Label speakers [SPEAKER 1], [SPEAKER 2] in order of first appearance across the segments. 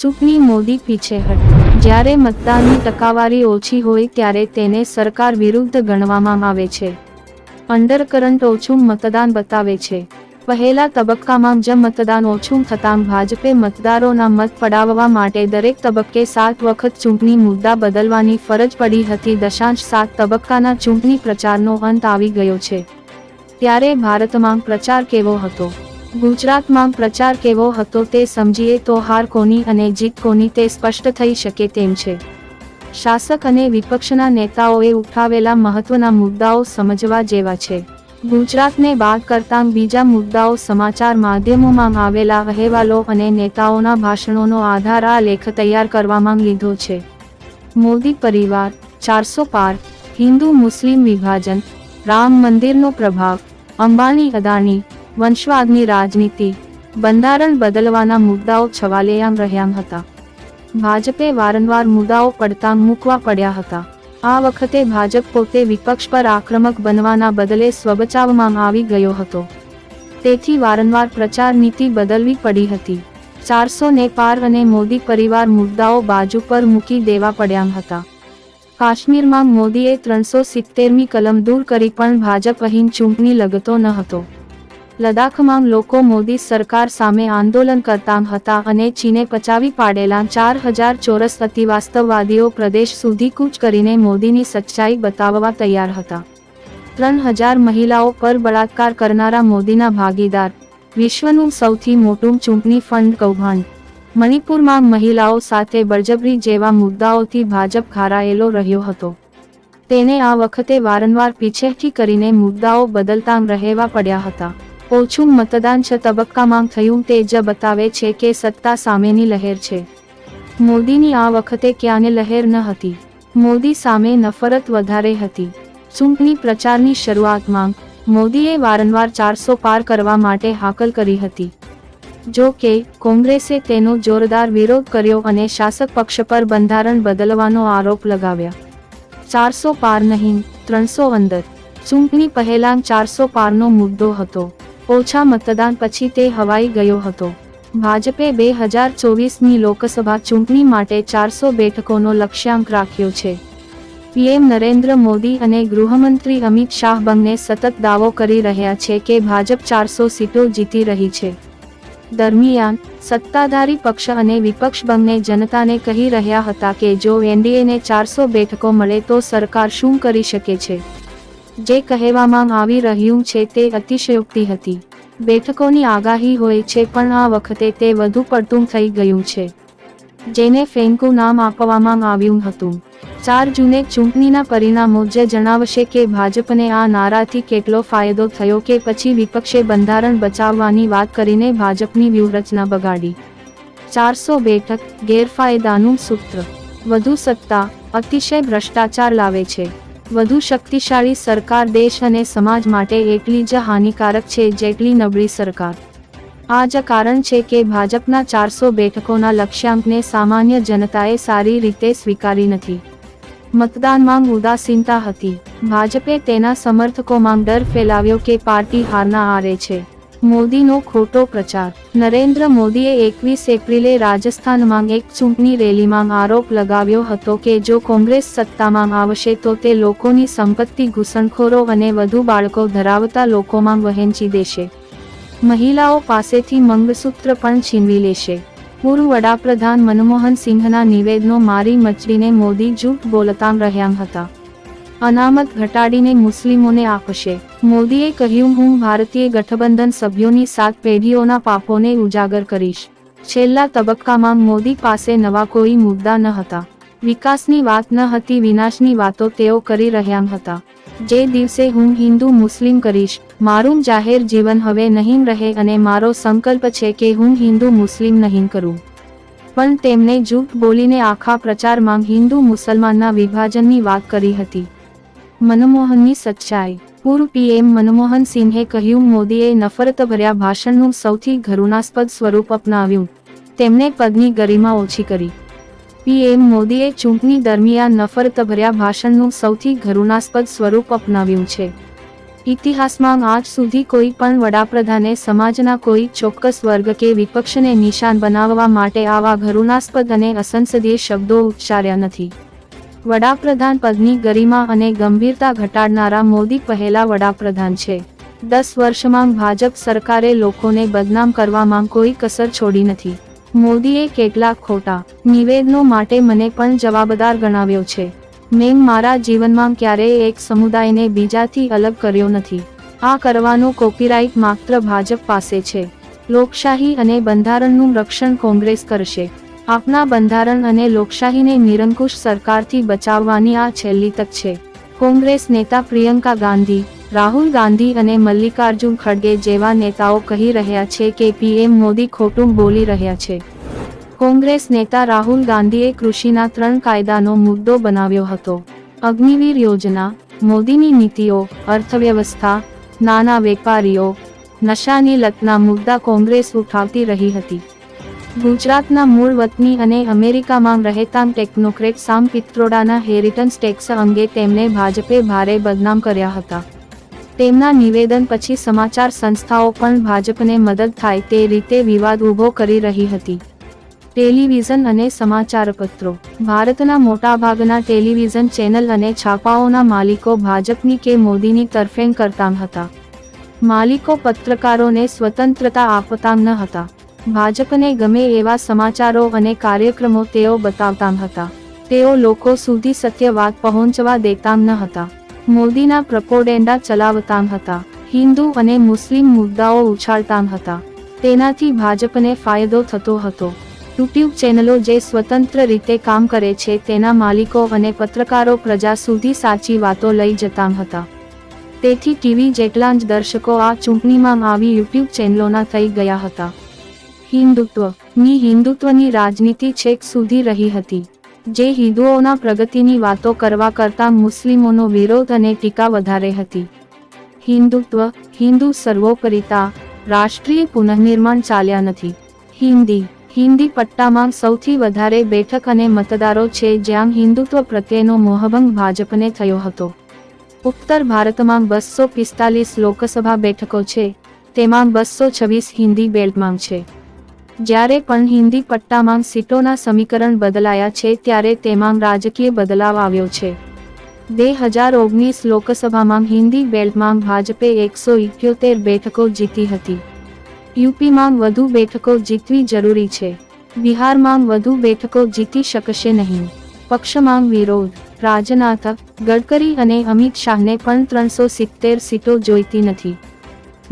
[SPEAKER 1] ચૂંટણી મોદી પીછેહટ જ્યારે મતદાનની ટકાવારી ઓછી હોય ત્યારે તેને સરકાર વિરુદ્ધ ગણવામાં આવે છે. અંડરકરંટ ઓછું મતદાન બતાવે છે. પહેલા તબક્કામાં જ મતદાન ઓછું થતાં ભાજપે મતદારોના મત પડાવવા માટે દરેક તબક્કે સાત વખત ચૂંટણી મુદ્દા બદલવાની ફરજ પડી હતી. દશાંશ સાત તબક્કાના ચૂંટણી પ્રચારનો અંત આવી ગયો છે. ત્યારે ભારતમાં પ્રચાર કેવો હતો? ગુજરાતમાં પ્રચાર કેવો હતો તે સમજીએ તો હાર કોની અને જીત કોની તે સ્પષ્ટ થઈ શકે તેમ છે. શાસક અને વિપક્ષના નેતાઓએ ઉઠાવેલા મહત્વના મુદ્દાઓ સમજવા જેવા છે. ગુજરાતને બાદ કરતાં બીજા મુદ્દાઓ સમાચાર માધ્યમોમાં આવેલા અહેવાલો અને નેતાઓના ભાષણોનો આધાર આ લેખ તૈયાર કરવામાં લીધો છે. મોદી પરિવાર, ચારસો પાર, હિન્દુ મુસ્લિમ વિભાજન, રામ મંદિરનો પ્રભાવ, અંબાણી અદાણી વંશવાદની રાજનીતિ, બંધારણ બદલવાના મુદ્દાઓ છવાલેયામ રહ્યા હતા. ભાજપે વારંવાર મુદ્દાઓ પડતા મૂકવા પડ્યા હતા. આ વખતે ભાજપ પોતે વિપક્ષ પર આક્રમક બનવાના બદલે સ્વબચાવમાં આવી ગયો હતો. તેથી વારંવાર પ્રચાર નીતિ બદલવી પડી હતી. ચારસો ને પાર અને મોદી પરિવાર મુદ્દાઓ બાજુ પર મૂકી દેવા પડ્યા હતા. કાશ્મીરમાં મોદીએ ત્રણસો સિત્તેરમી કલમ દૂર કરી પણ ભાજપ અહીં ચૂંટણી લગતો ન હતો. લદાખમાં લોકો મોદી સરકાર સામે આંદોલન કરતા હતા અને ચીને પચાવી પાડેલા ચાર હજાર ચોરસ અતિવાસ્તવવાદીઓ પ્રદેશ સુધી કૂચ કરીને મોદીની સચ્ચાઈ બતાવવા તૈયાર હતા. ત્રણ હજાર મહિલાઓ પર બળાત્કાર કરનારા મોદીના ભાગીદાર, વિશ્વનું સૌથી મોટું ચૂંટણી ફંડ કૌભાંડ. મણિપુરમાં મહિલાઓ સાથે બળજબરી જેવા મુદ્દાઓથી ભાજપ ઘારાયેલો રહ્યો હતો. તેને આ વખતે વારંવાર પીછેથી કરીને મુદ્દાઓ બદલતા રહેવા પડ્યા હતા. ઓછું મતદાન છ તબક્કામાં થયું તે જ બતાવે છે કે સત્તા સામેની લહેર છે. મોદીની આ વખતે ક્યાંને લહેર ન હતી. મોદી સામે નફરત વધારે હતી. ચૂંટણી પ્રચારની શરૂઆતમાં મોદીએ વારંવાર ચારસો પાર કરવા માટે હાકલ કરી હતી. જો કે, કોંગ્રેસે તેનો જોરદાર વિરોધ કર્યો અને શાસક પક્ષ પર બંધારણ બદલવાનો આરોપ લગાવ્યા. ચારસો પાર નહીં, ત્રણસો અંદર. ચૂંટણી પહેલાં ચારસો પારનો મુદ્દો હતો. ઓછા મતદાન પછી તે હવાઈ ગયો હતો. ભાજપે બે હજાર ચોવીસની લોકસભા ચૂંટણી માટે ચારસો બેઠકોનો લક્ષ્યાંક રાખ્યો છે. પીએમ નરેન્દ્ર મોદી અને ગૃહમંત્રી અમિત શાહ બંને સતત દાવો કરી રહ્યા છે કે ભાજપ ચારસો સીટો જીતી રહી છે. દરમિયાન, સત્તાધારી પક્ષ અને વિપક્ષ બંને જનતાને કહી રહ્યા હતા કે જો એનડીએને ચારસો બેઠકો મળે તો સરકાર શું કરી શકે છે? જે કહેવામાં આવી રહ્યું છે તે અતિશયોક્તિ હતી. બેઠકોની આગાહી હોય છે પણ આ વખતે તે વધુ પડતું થઈ ગયું છે. જેને ફેન્કુ નામ આપવામાં આવ્યું હતું. ચાર જૂને ચૂંટણીના પરિણામો જે જણાવશે કે ભાજપને આ નારાથી કેટલો ફાયદો થયો કે પછી વિપક્ષે બંધારણ બચાવવાની વાત કરીને ભાજપની વ્યૂહરચના બગાડી. ચારસો બેઠક ગેરફાયદાનું સૂત્ર. વધુ સત્તા અતિશય ભ્રષ્ટાચાર લાવે છે. વધુ શક્તિશાળી સરકાર દેશ અને સમાજ માટે એટલી જ હાનિકારક છે જેટલી નબળી સરકાર. આ જ કારણ છે કે ભાજપના ચારસો બેઠકોના લક્ષ્યાંકને સામાન્ય જનતાએ સારી રીતે સ્વીકારી નથી. મતદાનમાં ઉદાસીનતા હતી. ભાજપે તેના સમર્થકોમાં ડર ફેલાવ્યો કે પાર્ટી હારના આરે છે. મોદીનો ખોટો પ્રચાર. નરેન્દ્ર મોદીએ એકવીસ એપ્રિલે રાજસ્થાનમાં એક ચૂંટણી રેલીમાં આરોપ લગાવ્યો હતો કે જો કોંગ્રેસ સત્તામાં આવશે તો તે લોકોની સંપત્તિ ઘૂસણખોરો અને વધુ બાળકો ધરાવતા લોકોમાં વહેંચી દેશે. મહિલાઓ પાસેથી મંગસૂત્ર પણ છીનવી લેશે. પૂર્વ વડાપ્રધાન મનમોહન સિંહના નિવેદનો મારી મચડીને મોદી જૂઠ બોલતા રહ્યા હતા. અનામત ઘટાડીને મુસ્લિમોને આપશે. મોદીએ કહ્યું, હું ભારતીય ગઠબંધન સભ્યોની સાત પેઢીઓના પાપોને ઉજાગર કરીશ. છેલ્લા તબક્કામાં મોદી પાસે નવા કોઈ મુદ્દા ન હતા. વિકાસની વાત ન હતી, વિનાશની વાતો તેઓ કરી રહ્યા હતા. જે દિવસે હું હિન્દુ મુસ્લિમ કરીશ, મારું જાહેર જીવન હવે નહીં રહે અને મારો સંકલ્પ છે કે હું હિન્દુ મુસ્લિમ નહીં કરું. પણ તેમણે જૂઠ બોલીને આખા પ્રચારમાં હિન્દુ મુસલમાનના વિભાજનની વાત કરી હતી. મનમોહનની સચ્ચાઈ. પૂર્વ પીએમ મનમોહન સિંહે કહ્યું, મોદીએ નફરતભર્યા ભાષણનું સૌથી ઘૃણાસ્પદ સ્વરૂપ અપનાવ્યું. તેમણે પદની ગરિમા ઓછી કરી. પીએમ મોદીએ ચૂંટણી દરમિયાન નફરતભર્યા ભાષણનું સૌથી ઘૃણાસ્પદ સ્વરૂપ અપનાવ્યું છે. ઇતિહાસમાં આજ સુધી કોઈ પણ વડાપ્રધાને સમાજના કોઈ ચોક્કસ વર્ગ કે વિપક્ષને નિશાન બનાવવા માટે આવા ઘૃણાસ્પદ અને અસંસદીય શબ્દો ઉચ્ચાર્યા નથી. વડાપ્રધાન પદની ગરિમા અને ગંભીરતા ઘટાડનારા મોદી પહેલા વડાપ્રધાન છે. દસ વર્ષમાં ભાજપ સરકારે લોકોને બદનામ કરવામાં કોઈ કસર છોડી નથી. મોદીએ કેટલાક ખોટા નિવેદનો માટે મને પણ જવાબદાર ગણાવ્યો છે. મેં મારા જીવનમાં ક્યારેય એક સમુદાયને બીજાથી અલગ કર્યો નથી. આ કરવાનો કોપીરાઇટ માત્ર ભાજપ પાસે છે. લોકશાહી અને બંધારણનું રક્ષણ કોંગ્રેસ કરશે. આપના બંધારણ અને લોકશાહીને નિરંકુશ સરકારથી બચાવવાની આ છેલ્લી તક છે. કોંગ્રેસ નેતા પ્રિયંકા ગાંધી, રાહુલ ગાંધી અને મલ્લિકાર્જુન ખડગે જેવા નેતાઓ કહી રહ્યા છે કે પીએમ મોદી ખોટું બોલી રહ્યા છે. કોંગ્રેસ નેતા રાહુલ ગાંધીએ કૃષિના ત્રણ કાયદાનો મુદ્દો બનાવ્યો હતો. અગ્નિવીર યોજના, મોદીની નીતિઓ, અર્થવ્યવસ્થા, નાના વેપારીઓ, નશાની લતના મુદ્દા કોંગ્રેસ ઉઠાવતી રહી હતી. ગુજરાતના મૂળ વતની અને અમેરિકામાં રહેતા ટેકનોક્રેટ સામ પિત્રોડાના હેરિટન્સ ટેક્સ અંગે તેમને ભાજપે ભારે બદનામ કર્યા હતા. તેમના નિવેદન પછી સમાચાર સંસ્થાઓ પણ ભાજપને મદદ થાય તે રીતે વિવાદ ઊભો કરી રહી હતી. ટેલિવિઝન અને સમાચારપત્રો. ભારતના મોટાભાગના ટેલિવિઝન ચેનલ અને છાપાઓના માલિકો ભાજપની કે મોદીની તરફેણ કરતા હતા. માલિકો પત્રકારોને સ્વતંત્રતા આપતા ન હતા. ભાજપને ગમે એવા સમાચારો અને કાર્યક્રમો તેઓ બતાવતા હતા. તેઓ લોકો સુધી સત્ય વાત પહોંચવા દેતા ન હતા. મોદીના પ્રપોડેન્ડા ચલાવતા હતા. હિન્દુ અને મુસ્લિમ મુદ્દાઓ ઉછાળતા હતા. તેનાથી ભાજપને ફાયદો થતો હતો. યુટ્યુબ ચેનલો જે સ્વતંત્ર રીતે કામ કરે છે તેના માલિકો અને પત્રકારો પ્રજા સુધી સાચી વાતો લઈ જતા હતા. તેથી ટીવી જેટલા જ દર્શકો આ ચૂંટણીમાં આવી યુટ્યુબ ચેનલોના થઈ ગયા હતા. હિન્દુત્વ. ની હિન્દુત્વની રાજનીતિ છેક સુધી રહી હતી. જે હિન્દુઓના પ્રગતિની વાતો કરવા કરતા મુસ્લિમોનો વિરોધ અને ટીકા વધારે હતી. હિન્દુત્વ, હિન્દુ સર્વોપરિતા રાષ્ટ્રીય પુનઃનિર્માણ ચાલ્યા નથી. હિન્દી હિન્દી પટ્ટામાં સૌથી વધારે બેઠક અને મતદારો છે જ્યાં હિન્દુત્વ પ્રત્યેનો મોહભંગ ભાજપને થયો હતો. ઉત્તર ભારતમાં બસો પિસ્તાલીસ લોકસભા બેઠકો છે, તેમાં બસો છવ્વીસ હિન્દી બેલ્ટમાં છે. જ્યારે પણ હિન્દી પટ્ટામાં સીટોના સમીકરણ બદલાયા છે ત્યારે તેમાં રાજકીય બદલાવ આવ્યો છે. બે હજાર ઓગણીસ લોકસભામાં હિન્દી બેલ્ટમાં ભાજપે એકસો ઇઠ્યોતેર બેઠકો જીતી હતી. યુપીમાં વધુ બેઠકો જીતવી જરૂરી છે. બિહારમાં વધુ બેઠકો જીતી શકશે નહીં. પક્ષમાં વિરોધ રાજનાથ ગડકરી અને અમિત શાહને પણ ત્રણસો સિત્તેર સીટો જોઈતી નથી.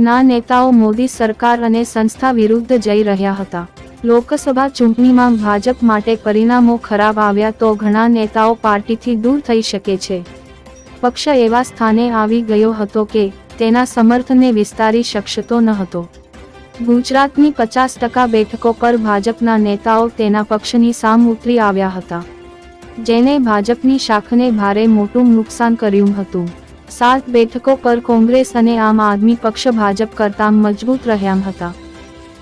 [SPEAKER 1] ના નેતાઓ મોદી સરકાર અને સંસ્થા વિરુદ્ધ જઈ રહ્યા હતા. લોકસભા ચૂંટણીમાં ભાજપ માટે પરિણામો ખરાબ આવ્યા તો ઘણા નેતાઓ પાર્ટીથી દૂર થઈ શકે છે. પક્ષ એવા સ્થાને આવી ગયો હતો કે તેના સમર્થને વિસ્તારી શકશતો ન હતો. ગુજરાતની પચાસ ટકા બેઠકો પર ભાજપના નેતાઓ તેના પક્ષની સામ ઉતરી આવ્યા હતા. જેને ભાજપની શાખને ભારે મોટું નુકસાન કર્યું હતું. સાત બેઠકો પર કોંગ્રેસ અને આમ આદમી પક્ષ ભાજપ કરતાં મજબૂત રહ્યા હતા.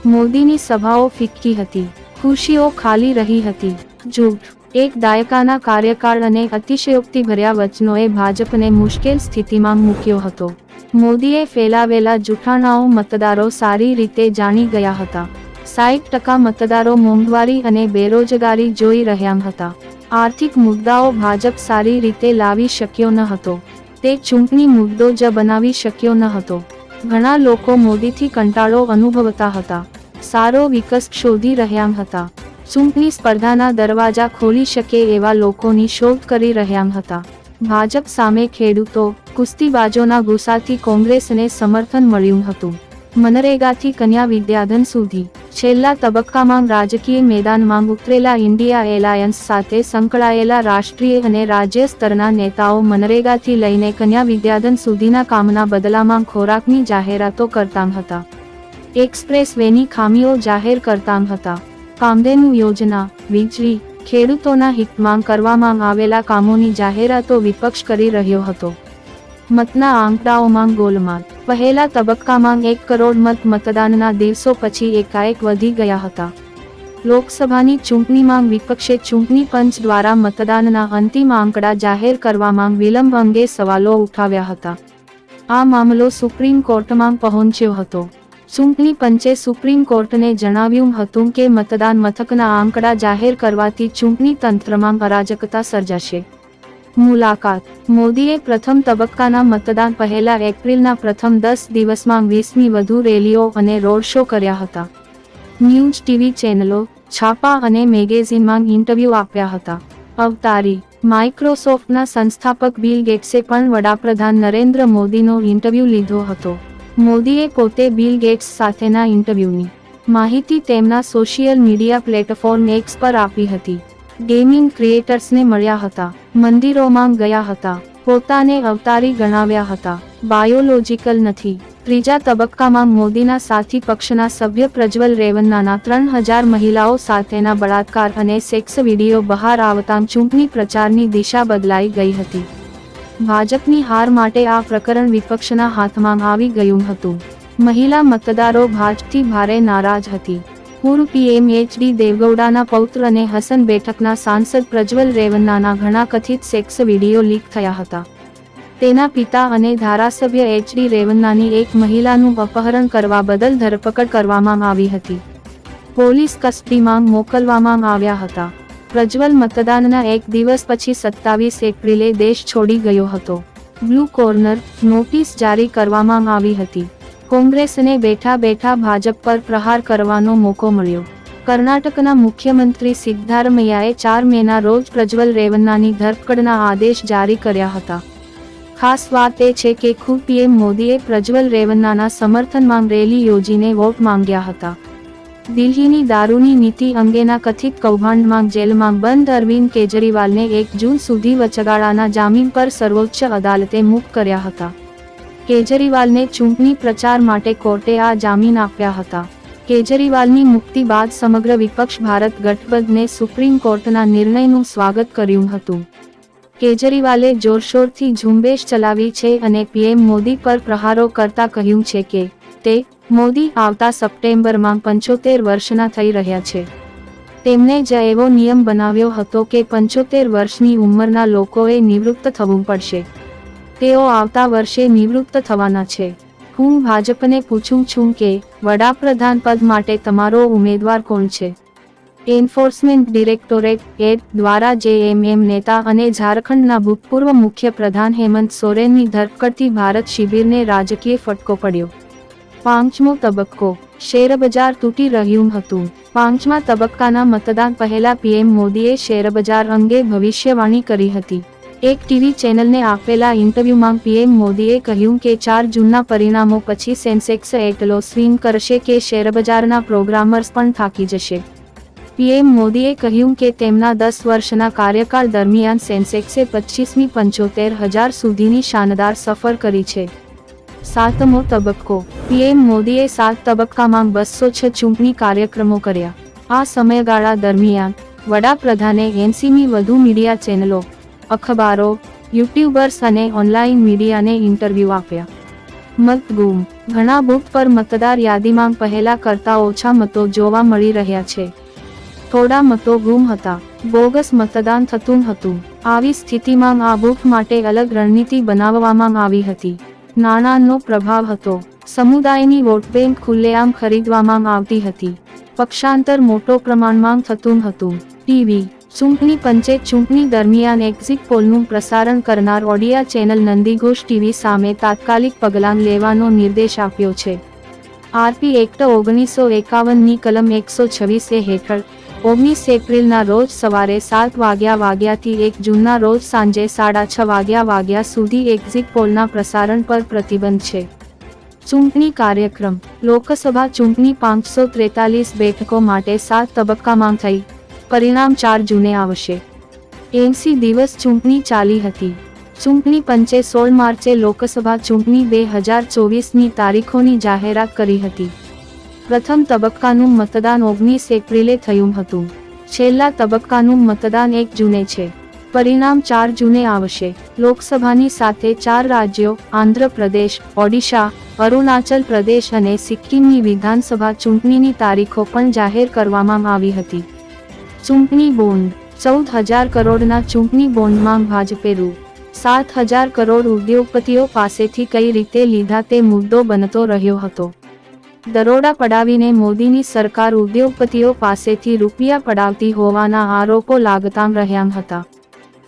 [SPEAKER 1] મોદીની સભાઓ ફિક્કી હતી ખુશીઓ ખાલી રહી હતી. જૂઠ, એક દાયકાના કાર્યકાળ અને અતિશયોક્તિભર્યા વચનોએ ભાજપને મુશ્કેલ સ્થિતિમાં મૂક્યો હતો. મોદીએ ફેલાવેલા જૂઠાણાઓ મતદારો સારી રીતે જાણી ગયા હતા. સાઠ ટકા મતદારો મોંઘવારી અને બેરોજગારી જોઈ રહ્યા હતા. આર્થિક મુદ્દાઓ ભાજપ સારી રીતે લાવી શક્યો ન હતો. તે ચૂંટણી મુદ્દો જ બનાવી શક્યો ન હતો. ઘણા લોકો મોદીથી કંટાળો અનુભવતા હતા. સારો વિકસ શોધી રહ્યા હતા. ચૂંટણી સ્પર્ધાના દરવાજા ખોલી શકે એવા લોકોની શોધ કરી રહ્યા હતા. ભાજપ સામે ખેડૂતો, કુસ્તીબાજોના ગુસ્સાથી કોંગ્રેસને સમર્થન મળ્યું હતું. મનરેગાથી કન્યા વિદ્યાધન સુધી. છેલ્લા તબક્કામાં રાજકીય મેદાનમાં ઉતરેલા ઇન્ડિયા એલાયન્સ સાથે સંકળાયેલા રાષ્ટ્રીય અને રાજ્ય સ્તરના નેતાઓ મનરેગાથી લઈને કન્યા વિદ્યાધન સુધીના કામના બદલામાં ખોરાકની જાહેરાતો કરતા હતા. એક્સપ્રેસ વેની ખામીઓ જાહેર કરતા હતા. કામધેનુ યોજના, વીજળી, ખેડૂતોના હિતમાં કરવામાં આવેલા કામોની જાહેરાતો વિપક્ષ કરી રહ્યો હતો. મતના આંકડાઓમાં ગોલમાલ. પહેલા તબક્કામાં એક કરોડ મત મતદાનના દિવસો પછી એકાએક વધી ગયા હતા. લોકસભાની ચૂંટણીમાં વિપક્ષે ચૂંટણી પંચ દ્વારા મતદાનના અંતિમ આંકડા જાહેર કરવામાં વિલંબ અંગે સવાલો ઉઠાવ્યા હતા. આ મામલો સુપ્રીમ કોર્ટમાં પહોંચ્યો હતો. ચૂંટણી પંચે સુપ્રીમ કોર્ટને જણાવ્યું હતું કે મતદાન મથકના આંકડા જાહેર કરવાથી ચૂંટણી તંત્રમાં અરાજકતા સર્જાશે. મુલાકાત. મોદીએ પ્રથમ તબક્કાના મતદાન પહેલા એપ્રિલના પ્રથમ દસ દિવસમાં વીસમી વધુ રેલીઓ અને રોડ શો કર્યા હતા. ન્યૂઝ ટીવી ચેનલો, છાપા અને મેગેઝિનમાં ઇન્ટરવ્યૂ આપ્યા હતા. અવતારી. માઇક્રોસોફ્ટના સંસ્થાપક બિલ ગેટ્સે પણ વડાપ્રધાન નરેન્દ્ર મોદીનો ઇન્ટરવ્યૂ લીધો હતો. મોદીએ પોતે બિલ ગેટ્સ સાથેના ઇન્ટરવ્યૂની માહિતી તેમના સોશિયલ મીડિયા પ્લેટફોર્મ એક્સ પર આપી હતી. ગેમિંગ ક્રિએટર્સને મળ્યા હતા, મંદિરોમાં ગયા હતા, પોતાને અવતારી ગણાવ્યા હતા બાયોલોજિકલ નથી. ત્રીજા તબક્કામાં મોદીના સાથી પક્ષના સભ્ય પ્રજ્વલ રેવન્નાના ત્રણ હજાર મહિલાઓ સાથેના બળાત્કાર અને સેક્સ વીડિયો બહાર આવતાં ચૂંટણી પ્રચારની દિશા બદલાઈ ગઈ હતી. ભાજપની હાર માટે આ પ્રકરણ વિપક્ષના હાથમાં આવી ગયું હતું. મહિલા મતદારો ભાજપથી ભારે નારાજ હતી. પૂર્વ પીએમ એચડી દેવગૌડાના પૌત્ર અને હસન બેઠકના સાંસદ પ્રજ્વલ રેવન્નાના ઘણા કથિત સેક્સ વીડિયો લીક થયા હતા. તેના પિતા અને ધારાસભ્ય એચડી રેવન્નાની એક મહિલાનું અપહરણ કરવા બદલ ધરપકડ કરવામાં આવી હતી. પોલીસ કસ્ટડીમાં મોકલવામાં આવ્યા હતા. પ્રજ્વલ મતદાનના એક દિવસ પછી સત્તાવીસ એપ્રિલે દેશ છોડી ગયો હતો. બ્લુ કોર્નર નોટિસ જારી કરવામાં આવી હતી. કોંગ્રેસને બેઠા બેઠા ભાજપ પર પ્રહાર કરવાનો મોકો મળ્યો. કર્ણાટકના મુખ્યમંત્રી સિદ્ધારમૈયાએ ચાર મેના રોજ પ્રજ્વલ રેવન્નાની ધરપકડના આદેશ જારી કર્યા હતા. ખાસ વાત એ છે કે ખુદ પીએમ મોદીએ પ્રજ્વલ રેવન્નાના સમર્થનમાં રેલી યોજીને વોટ માંગ્યા હતા. દિલ્હીની દારૂની નીતિ અંગેના કથિત કૌભાંડમાં જેલમાં બંધ અરવિંદ કેજરીવાલને એક જૂન સુધી વચગાળાના જામીન પર સર્વોચ્ચ અદાલતે મુક્ત કર્યા હતા. કેજરીવાલને ચૂંટણી પ્રચાર માટે કોર્ટે આ જામીન આપ્યા હતા. કેજરીવાલની મુક્તિ બાદ સમગ્ર વિપક્ષ ભારત ગઠબંધને સુપ્રીમ કોર્ટના નિર્ણયનું સ્વાગત કર્યું હતું. કેજરીવાલે જોરશોરથી ઝુંબેશ ચલાવી છે અને પીએમ મોદી પર પ્રહારો કરતા કહ્યું છે કે, તે, મોદી આવતા સપ્ટેમ્બરમાં પંચોતેર વર્ષના થઈ રહ્યા છે. તેમણે જ એવો નિયમ બનાવ્યો હતો કે પંચોતેર વર્ષની ઉંમરના લોકોએ નિવૃત્ત થવું પડશે. તેઓ આવતા વર્ષે નિવૃત્ત થવાના છે. હું ભાજપને પૂછું છું કે, વડાપ્રધાન પદ માટે તમારો ઉમેદવાર કોણ છે? એન્ફોર્સમેન્ટ ડિરેક્ટોરેટ એડ દ્વારા જેએમએમ નેતા અને ઝારખંડના ભૂતપૂર્વ મુખ્ય પ્રધાન હેમંત સોરેનની ધરપકડથી ભારત શિબિરને રાજકીય ફટકો પડ્યો. પાંચમો તબક્કો, શેરબજાર તૂટી રહ્યું હતું. પાંચમા તબક્કાના મતદાન પહેલા પીએમ મોદીએ શેરબજાર અંગે ભવિષ્યવાણી કરી હતી. એક ટીવી ચેનલને આપેલા ઇન્ટરવ્યુમાં પીએમ મોદીએ કહ્યું કે ચાર જૂનના પરિણામો પછી સેન્સેક્સ એટલો સ્વિંગ કરશે કે શેરબજારના પ્રોગ્રામર્સ પણ થાકી જશે. પીએમ મોદીએ કહ્યું કે તેમના દસ વર્ષના કાર્યકાળ દરમિયાન સેન્સેક્સે પચીસમી પંચોતેર હજાર સુધીની શાનદાર સફર કરી છે. સાતમો તબક્કો. પીએમ મોદીએ સાત તબક્કામાં બસો છ ચૂંટણી કાર્યક્રમો કર્યા. આ સમયગાળા દરમિયાન, વડાપ્રધાને એનસીમી વધુ મીડિયા ચેનલો અખબારો, યુટ્યુબર્સ અને ઓનલાઈન મીડિયાને ઇન્ટરવ્યૂ આપ્યા. મતગુમ. ઘણા બુથ પર મતદાર યાદીમાં પહેલા કરતા ઓછા મતો જોવા મળી રહ્યા છે. થોડા મતો ગુમ હતા. બોગસ મતદાન થતું હતું. આવી સ્થિતિમાં આ બુથ માટે અલગ રણનીતિ બનાવવામાં આવી હતી. નાણાંનો પ્રભાવ હતો. સમુદાયની વોટ બેંક ખુલ્લેઆમ ખરીદવામાં આવતી હતી. પક્ષાંતર મોટો પ્રમાણમાં થતું હતું. ટીવી ચૂંટણી પંચે ચૂંટણી દરમિયાન એક્ઝિટ પોલનું પ્રસારણ કરનાર ઓડિયા ચેનલ નંદીઘોષ ટીવી સામે તાત્કાલિક પગલાં લેવાનો નિર્દેશ આપ્યો છે. આરપી એક્ટ ઓગણીસો એકાવનની કલમ એકસો છવ્વીસ એ હેઠળ ઓગણીસ એપ્રિલના રોજ સવારે સાત વાગ્યા વાગ્યાથી એક જૂનના રોજ સાંજે સાડા છ વાગ્યા વાગ્યા સુધી એક્ઝિટ પોલના પ્રસારણ પર પ્રતિબંધ છે. ચૂંટણી કાર્યક્રમ, લોકસભા ચૂંટણી પાંચસો ત્રેતાલીસ બેઠકો માટે સાત તબક્કામાં થઈ. પરિણામ ચાર જૂને આવશે. એંસી દિવસ ચૂંટણી ચાલી હતી. ચૂંટણી પંચે સોળ માર્ચે લોકસભા ચૂંટણી બે હજાર ચોવીસની તારીખોની જાહેરાત કરી હતી. પ્રથમ તબક્કાનું મતદાન ઓગણીસ એપ્રિલે થયું હતું. છેલ્લા તબક્કાનું મતદાન એક જૂને છે. પરિણામ ચાર જૂને આવશે. લોકસભાની સાથે ચાર રાજ્યો, આંધ્રપ્રદેશ, ઓડિશા, અરુણાચલ પ્રદેશ અને સિક્કિમની વિધાનસભા ચૂંટણીની તારીખો પણ જાહેર કરવામાં આવી હતી. ચૂંટણી બોન્ડ, ચૌદ હજાર કરોડના ચૂંટણી બોન્ડમાં ભાજપે રૂ સાત હજાર કરોડ ઉદ્યોગપતિઓ પાસેથી કઈ રીતે લીધા તે મુદ્દો બનતો રહ્યો હતો. દરોડા પડાવીને મોદીની સરકાર ઉદ્યોગપતિઓ પાસેથી રૂપિયા પડાવતી હોવાના આરોપો લાગતા રહ્યા હતા.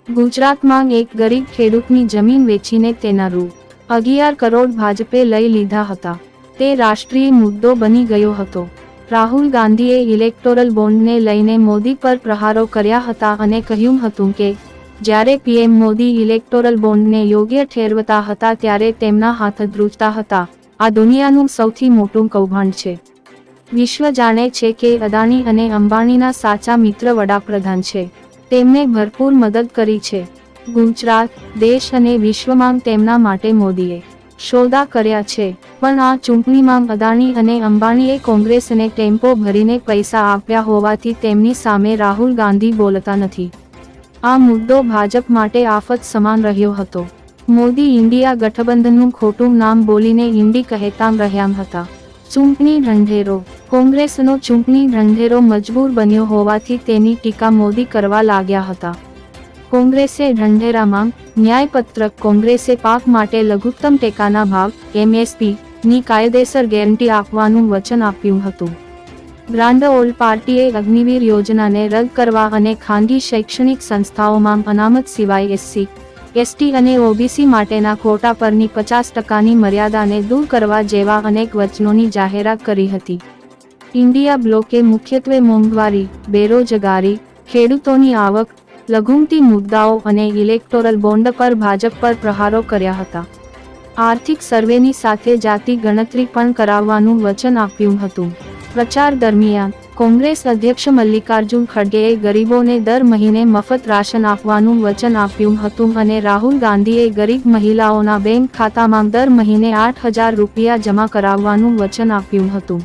[SPEAKER 1] ગુજરાતમાં એક ગરીબ ખેડૂતની જમીન વેચીને તેના રૂ. અગિયાર કરોડ ભાજપે લઈ લીધા હતા. તે રાષ્ટ્રીય મુદ્દો બની ગયો હતો. રાહુલ ગાંધીએ ઇલેક્ટોરલ બોન્ડને લઈને મોદી પર પ્રહારો કર્યા હતા અને કહ્યું હતું કે, જ્યારે પીએમ મોદી ઇલેક્ટોરલ બોન્ડને યોગ્ય ઠેરવતા હતા ત્યારે તેમના હાથ ધ્રુજતા હતા. આ દુનિયાનું સૌથી મોટું કૌભાંડ છે. વિશ્વ જાણે છે કે અદાણી અને અંબાણીના સાચા મિત્ર વડાપ્રધાન છે. તેમને ભરપૂર મદદ કરી છે. ગુજરાત, દેશ અને વિશ્વમાં તેમના માટે મોદીએ સોદા કર્યા છે. પણ આ ચૂંટણીમાં અદાણી અને અંબાણીએ કોંગ્રેસને ટેમ્પો ભરીને પૈસા આપ્યા હોવાથી તેમની સામે રાહુલ ગાંધી બોલતા નથી. આ મુદ્દો ભાજપ માટે આફત સમાન રહ્યો હતો. મોદી ઇન્ડિયા ગઠબંધનનું ખોટું નામ બોલીને ઇન્ડી કહેતા રહ્યા હતા. ચૂંટણી ઢંઢેરો. કોંગ્રેસનો ચૂંટણી ઢંઢેરો મજબૂર બન્યો હોવાથી તેની ટીકા મોદી કરવા લાગ્યા હતા. કોંગ્રેસે ઢંઢેરામાં ન્યાયપત્રક કોંગ્રેસે પાક માટે લઘુત્તમ ટેકાના ભાવ, એમએસપી, ની કાયદેસર ગેરંટી આપવાનું વચન આપ્યું હતું. ગ્રાન્ડ ઓલ પાર્ટીએ અગ્નિવીર યોજનાને રદ કરવા અને ખાનગી શૈક્ષણિક સંસ્થાઓમાં અનામત સિવાય એસસી, એસટી અને ઓબીસી માટેના કોટા પરની પચાસ ટકાની મર્યાદાને દૂર કરવા જેવા અનેક વચનોની જાહેરાત કરી હતી. ઇન્ડિયા બ્લોકે મુખ્યત્વે મોંઘવારી, બેરોજગારી, ખેડૂતોની આવક લઘુમતી મુદ્દાઓ અને ઇલેક્ટોરલ બોન્ડ પર ભાજપ પર પ્રહારો કર્યા હતા. આર્થિક સર્વેની સાથે જાતિ ગણતરી પણ કરાવવાનું વચન આપ્યું હતું. પ્રચાર દરમિયાન, કોંગ્રેસ અધ્યક્ષ મલ્લિકાર્જુન ખડગેએ ગરીબોને દર મહિને મફત રાશન આપવાનું વચન આપ્યું હતું અને રાહુલ ગાંધીએ ગરીબ મહિલાઓના બેંક ખાતામાં દર મહિને આઠ હજાર રૂપિયા જમા કરાવવાનું વચન આપ્યું હતું.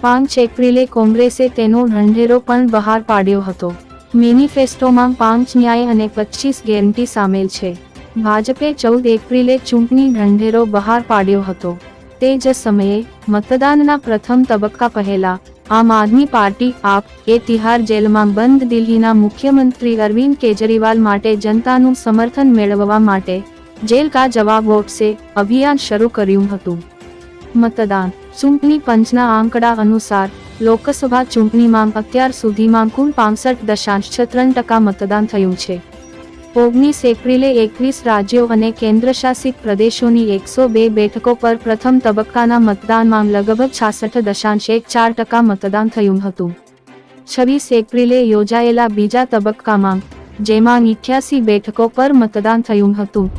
[SPEAKER 1] પાંચ એપ્રિલે કોંગ્રેસે તેનો ઢંઢેરો પણ બહાર પાડ્યો હતો. મેનિફેસ્ટોમાં પાંચ ન્યાય અને પચીસ ગેરંટી સામેલ છે. ભાજપે ચૌદ એપ્રિલે ચૂંટણી ઢંઢેરો બહાર પાડ્યો હતો. તે જ સમયે, મતદાનના પ્રથમ તબક્કા પહેલા, આમ આદમી પાર્ટી આપ, એ તિહાર જેલમાં બંધ દિલ્હીના મુખ્યમંત્રી અરવિંદ કેજરીવાલ માટે જનતાનું સમર્થન મેળવવા માટે, જેલ કા જવાબ વોટસે અભિયાન શરૂ કર્યું હતું. મતદાન, ચૂંટણી પંચના આંકડા અનુસાર લોકસભા ચૂંટણીમાં અત્યાર સુધીમાં કુલ પાંસઠ દશાંશ છત્રણ ટકા મતદાન થયું છે. ઓગણીસ એપ્રિલે એકવીસ રાજ્યો અને કેન્દ્રશાસિત પ્રદેશોની એકસો બે બેઠકો પર પ્રથમ તબક્કાના મતદાનમાં લગભગ છાસઠ દશાંશ એક ચાર ટકા મતદાન થયું હતું. છવ્વીસ એપ્રિલે યોજાયેલા બીજા તબક્કામાં, જેમાં ઇઠ્યાસી બેઠકો પર મતદાન થયું હતું.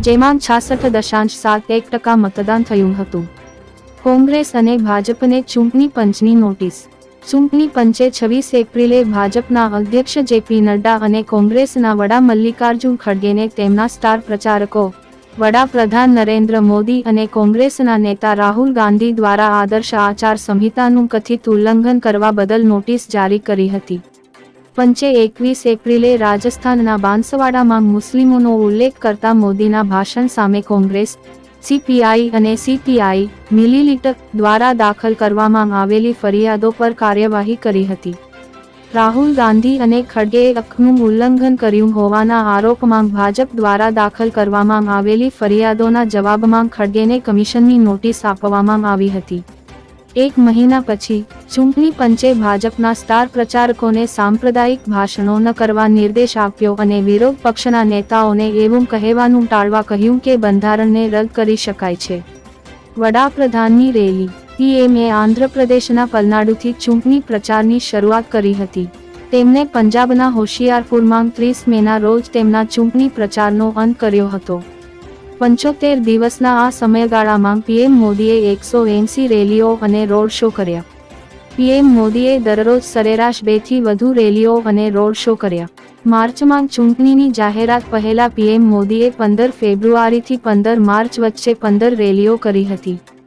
[SPEAKER 1] જેમાં છાસઠ દશાંશ સાત એક ટકા મતદાન થયું હતું. કોંગ્રેસ અને ભાજપને ચૂંટણી પંચની નોટિસ. ચૂંટણી પંચે છવ્વીસ એપ્રિલે ભાજપના અધ્યક્ષ જેપી નડ્ડા અને કોંગ્રેસના વડા મલ્લિકાર્જુન ખડગેને તેમના સ્ટાર પ્રચારકો, વડાપ્રધાન નરેન્દ્ર મોદી અને કોંગ્રેસના નેતા રાહુલ ગાંધી દ્વારા આદર્શ આચાર સંહિતાનું કથિત ઉલ્લંઘન કરવા બદલ નોટિસ જારી કરી હતી. પંચે એકવીસ એપ્રિલે રાજસ્થાનના બાંસવાડામાં મુસ્લિમોનો ઉલ્લેખ કરતા મોદીના ભાષણ સામે કોંગ્રેસ સીપીઆઈ અને સીપીઆઈ મિલીલીટર દ્વારા દાખલ કરવામાં આવેલી ફરિયાદો પર કાર્યવાહી કરી હતી. રાહુલ ગાંધી અને ખડગેએ હકનું ઉલ્લંઘન કર્યું હોવાના આરોપમાં ભાજપ દ્વારા દાખલ કરવામાં આવેલી ફરિયાદોના જવાબમાં ખડગેને કમિશનની નોટિસ આપવામાં આવી હતી. એક મહિના પછી, ચૂંટણી પંચે ભાજપના સ્ટાર પ્રચારકોને સાંપ્રદાયિક ભાષણો ન કરવા નિર્દેશ આપ્યો અને વિરોધ પક્ષના નેતાઓને એવું કહેવાનું ટાળવા કહ્યું કે બંધારણને રદ કરી શકાય છે. વડાપ્રધાનની રેલી, પીએમએ આંધ્રપ્રદેશના પલનાડુથી ચૂંટણી પ્રચારની શરૂઆત કરી હતી. તેમણે પંજાબના હોશિયારપુરમાં ત્રીસ મેના રોજ તેમના ચૂંટણી પ્રચારનો અંત કર્યો હતો. પંચોતેર દિવસના આ સમયગાળામાં પીએમ મોદીએ એકસો એંસી રેલીઓ અને રોડ શો કર્યા. પીએમ મોદીએ દરરોજ સરેરાશ બેથી વધુ રેલીઓ અને રોડ શો કર્યા. માર્ચમાં ચૂંટણીની જાહેરાત પહેલા પીએમ મોદીએ પંદર ફેબ્રુઆરીથી પંદર માર્ચ વચ્ચે પંદર રેલીઓ કરી હતી.